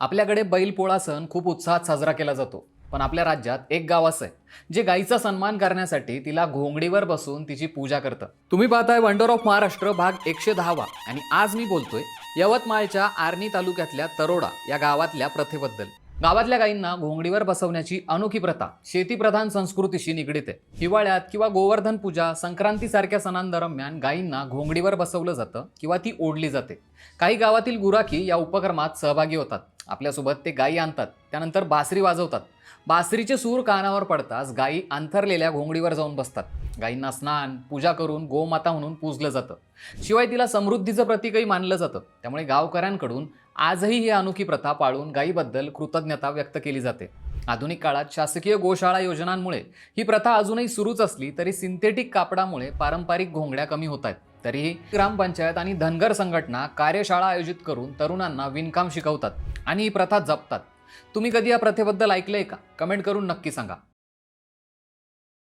आपल्याकडे बैलपोळा सण खूप उत्साहात साजरा केला जातो पण आपल्या राज्यात एक गाव असं आहे जे गायीचा सन्मान करण्यासाठी तिला घोंगडीवर बसून तिची पूजा करतं. तुम्ही पाहताय वंडर ऑफ महाराष्ट्र भाग एकशे दहावा आणि आज मी बोलतोय यवतमाळच्या आर्णी तालुक्यातल्या तरोडा या गावातल्या प्रथेबद्दल. गावातल्या गायींना घोंगडीवर बसवण्याची अनोखी प्रथा शेतीप्रधान संस्कृतीशी निगडीत आहे. हिवाळ्यात किंवा गोवर्धन पूजा संक्रांतीसारख्या सणांदरम्यान गायींना घोंगडीवर बसवलं जातं किंवा ती ओढली जाते. काही गावातील गुराखी या उपक्रमात सहभागी होतात. आपल्यासोबत ते गायी आणतात. त्यानंतर बासरी वाजवतात. बासरीचे सूर कानावर पडताच गायी अंथरलेल्या घोंगडीवर जाऊन बसतात. गायींना स्नान पूजा करून गोमाता म्हणून पूजलं जातं. शिवाय तिला समृद्धीचं प्रतीकही मानलं जातं. त्यामुळे गावकऱ्यांकडून आजही ही अनोखी प्रथा पाळून गायीबद्दल कृतज्ञता व्यक्त केली जाते. आधुनिक काळात शासकीय गोशाळा योजनांमुळे ही प्रथा अजूनही सुरूच असली तरी सिंथेटिक कापडामुळे पारंपरिक घोंगड्या कमी होत आहेत. तरीही ग्रामपंचायत आणि धनगर संघटना कार्यशाळा आयोजित करून तरुणांना विणकाम शिकवतात आणि ही प्रथा जपतात. तुम्ही कधी या प्रथेबद्दल ऐकलंय का? कमेंट करून नक्की सांगा.